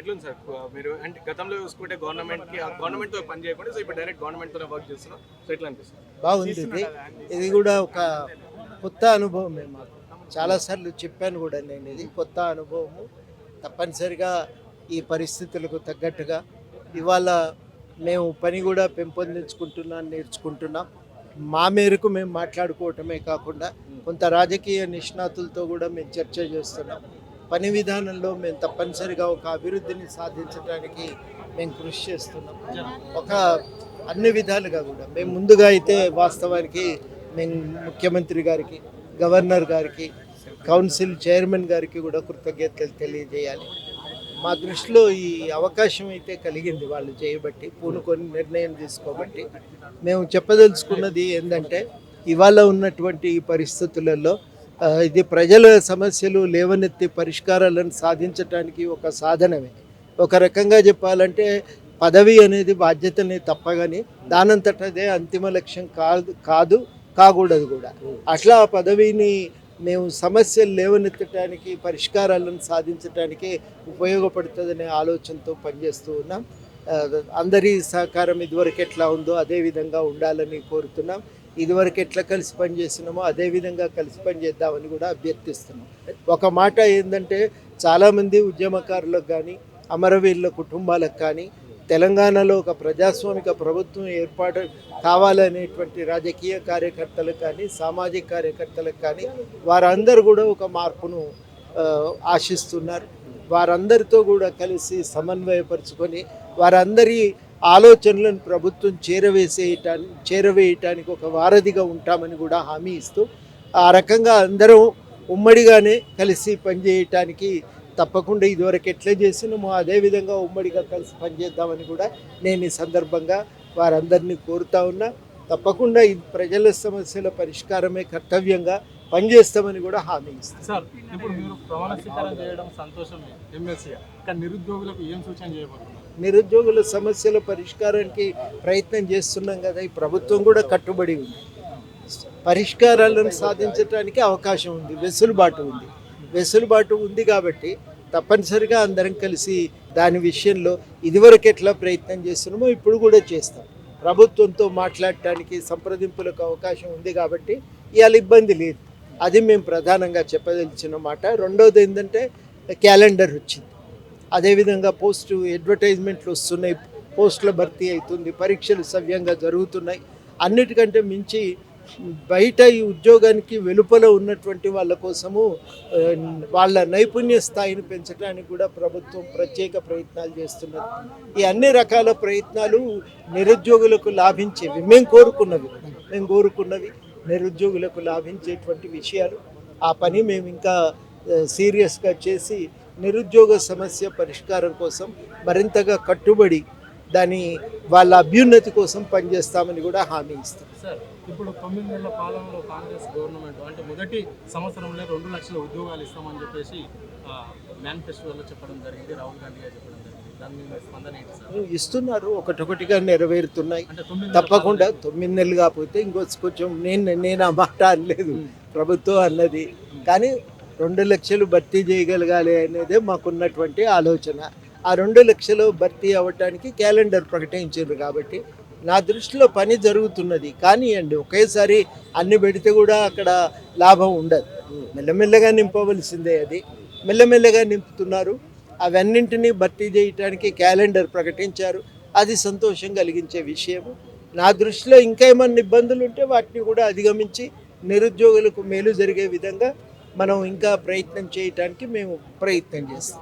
ఎట్లుంది సార్? మీరు అంటే గతంలో చూసుకుంటే గవర్నమెంట్కి గవర్నమెంట్తో పని చేయకుండా సో ఇప్పుడు డైరెక్ట్ గవర్నమెంట్ తోనే వర్క్ చేస్తున్నాం సో ఎట్లా అనిపిస్తుంది? బాగుంది ఇది. కూడా ఒక కొత్త అనుభవమే మాకు. చాలాసార్లు చెప్పాను కూడా నేను ఇది. కొత్త అనుభవము. తప్పనిసరిగా ఈ పరిస్థితులకు తగ్గట్టుగా ఇవాళ మేము పని కూడా పెంపొందించుకుంటున్నాం నేర్చుకుంటున్నాం. మా మేరకు మేము మాట్లాడుకోవటమే కాకుండా కొంత రాజకీయ నిష్ణాతులతో కూడా మేము చర్చ చేస్తున్నాం. పని విధానంలో మేము తప్పనిసరిగా ఒక అభివృద్ధిని సాధించడానికి మేము కృషి చేస్తున్నాం. ఒక అన్ని విధాలుగా కూడా. మేము ముందుగా అయితే వాస్తవానికి మేము ముఖ్యమంత్రి గారికి గవర్నర్ గారికి కౌన్సిల్ చైర్మన్ గారికి కూడా కృతజ్ఞతలు తెలియజేయాలి. మా దృష్టిలో ఈ అవకాశం అయితే కలిగింది వాళ్ళు చేయబట్టి పూనుకొని నిర్ణయం తీసుకోబట్టి. మేము చెప్పదలుచుకున్నది ఏంటంటే ఇవాళ ఉన్నటువంటి ఈ పరిస్థితులలో ఇది ప్రజల సమస్యలు లేవనెత్తి పరిష్కారాలను సాధించడానికి ఒక సాధనమే. ఒక రకంగా చెప్పాలంటే పదవి అనేది బాధ్యతని తప్పగాని దానంతట అదే అంతిమ లక్ష్యం కాదు కాదు కాకూడదు కూడా. అట్లా ఆ పదవిని మేము సమస్యలు లేవనెత్తడానికి పరిష్కారాలను సాధించడానికి ఉపయోగపడుతుందనే ఆలోచనతో పనిచేస్తూ ఉన్నాం. అందరి సహకారం ఇదివరకు ఎట్లా ఉందో అదేవిధంగా ఉండాలని కోరుతున్నాం. ఇదివరకు ఎట్లా కలిసి పనిచేస్తున్నామో అదేవిధంగా కలిసి పనిచేద్దామని కూడా అభ్యర్థిస్తున్నాం. ఒక మాట ఏంటంటే చాలామంది ఉద్యమకారులకు కానీ అమరవీరుల కుటుంబాలకు కానీ తెలంగాణలో ఒక ప్రజాస్వామిక ప్రభుత్వం ఏర్పాటు కావాలనేటువంటి రాజకీయ కార్యకర్తలకు కానీ సామాజిక కార్యకర్తలకు కానీ వారందరూ కూడా ఒక మార్పును ఆశిస్తున్నారు. వారందరితో కూడా కలిసి సమన్వయపరుచుకొని వారందరి ఆలోచనలను ప్రభుత్వం చేరవేసేయటానికి చేరవేయటానికి ఒక వారధిగా ఉంటామని కూడా హామీ ఇస్తూ ఆ రకంగా అందరం ఉమ్మడిగానే కలిసి పనిచేయటానికి తప్పకుండా ఇదివరకు ఎట్లా చేసినామో అదే విధంగా ఉమ్మడిగా కలిసి పనిచేద్దామని కూడా నేను ఈ సందర్భంగా వారందరినీ కోరుతా ఉన్నా. తప్పకుండా ఈ ప్రజల సమస్యల పరిష్కారమే కర్తవ్యంగా పనిచేస్తామని కూడా హామీ ఇస్తాను సార్ ఇప్పుడు మీరు ప్రమాణ స్వీకారం చేయడం సంతోషమే ఎమ్మెల్సీగా కానీ నిరుద్యోగులకు ఏం సూచన చేయబోతున్నారు? నిరుద్యోగుల సమస్యల పరిష్కారానికి ప్రయత్నం చేస్తున్నాం కదా ఈ ప్రభుత్వం కూడా కట్టుబడి ఉంది. పరిష్కారాలను సాధించడానికి అవకాశం ఉంది వెసులుబాటు ఉంది. వెసులుబాటు ఉంది కాబట్టి తప్పనిసరిగా అందరం కలిసి దాని విషయంలో ఇదివరకు ఎట్లా ప్రయత్నం చేస్తున్నామో ఇప్పుడు కూడా చేస్తాం. ప్రభుత్వంతో మాట్లాడటానికి సంప్రదింపులకు అవకాశం ఉంది కాబట్టి ఇవాళ ఇబ్బంది లేదు. అది మేము ప్రధానంగా చెప్పదలిచిన మాట. రెండోది ఏంటంటే క్యాలెండర్ వచ్చింది. అదేవిధంగా పోస్టు అడ్వర్టైజ్మెంట్లు వస్తున్నాయి పోస్టుల భర్తీ అవుతుంది పరీక్షలు సవ్యంగా జరుగుతున్నాయి. అన్నిటికంటే మించి బయట ఈ ఉద్యోగానికి వెలుపల ఉన్నటువంటి వాళ్ళ కోసము వాళ్ళ నైపుణ్య స్థాయిని పెంచడానికి కూడా ప్రభుత్వం ప్రత్యేక ప్రయత్నాలు చేస్తున్నది. ఈ అన్ని రకాల ప్రయత్నాలు నిరుద్యోగులకు లాభించేవి. మేము కోరుకున్నవి. మేము కోరుకున్నవి నిరుద్యోగులకు లాభించేటువంటి విషయాలు. ఆ పని మేము ఇంకా సీరియస్గా చేసి నిరుద్యోగ సమస్య పరిష్కారం కోసం మరింతగా కట్టుబడి దాని వాళ్ళ అభ్యున్నతి కోసం పనిచేస్తామని కూడా హామీ ఇస్తాం. సార్ ఇప్పుడు తొమ్మిది నెలల పాలనలో కాంగ్రెస్ గవర్నమెంట్ అంటే మొదటి సంవత్సరంలో రెండు లక్షల ఉద్యోగాలు ఇస్తామని చెప్పేసి మేనిఫెస్టోలో చెప్పడం జరిగింది రాహుల్ గాంధీ గారు చెప్పడం జరిగింది. ఇస్తున్నారు ఒకటొకటిగా నెరవేరుతున్నాయి. తప్పకుండా తొమ్మిది నెలలు కాకపోతే ఇంకో కొంచెం నేను నేను ఆ మాట అనలేదు ప్రభుత్వం అన్నది. కానీ రెండు లక్షలు భర్తీ చేయగలగాలి అనేదే మాకున్నటువంటి ఆలోచన. ఆ రెండు లక్షలు భర్తీ అవ్వటానికి క్యాలెండర్ ప్రకటించారు కాబట్టి నా దృష్టిలో పని జరుగుతున్నది. కానీ అండి ఒకేసారి అన్ని పెడితే కూడా అక్కడ లాభం ఉండదు. మెల్లమెల్లగా నింపవలసిందే అది. మెల్లమెల్లగా నింపుతున్నారు. అవన్నింటినీ భర్తీ చేయటానికి క్యాలెండర్ ప్రకటించారు. అది సంతోషం కలిగించే విషయము. నా దృష్టిలో ఇంకా ఏమన్నా ఇబ్బందులు ఉంటే వాటిని కూడా అధిగమించి నిరుద్యోగులకు మేలు జరిగే విధంగా మనం ఇంకా ప్రయత్నం చేయటానికి మేము ప్రయత్నం చేస్తాం.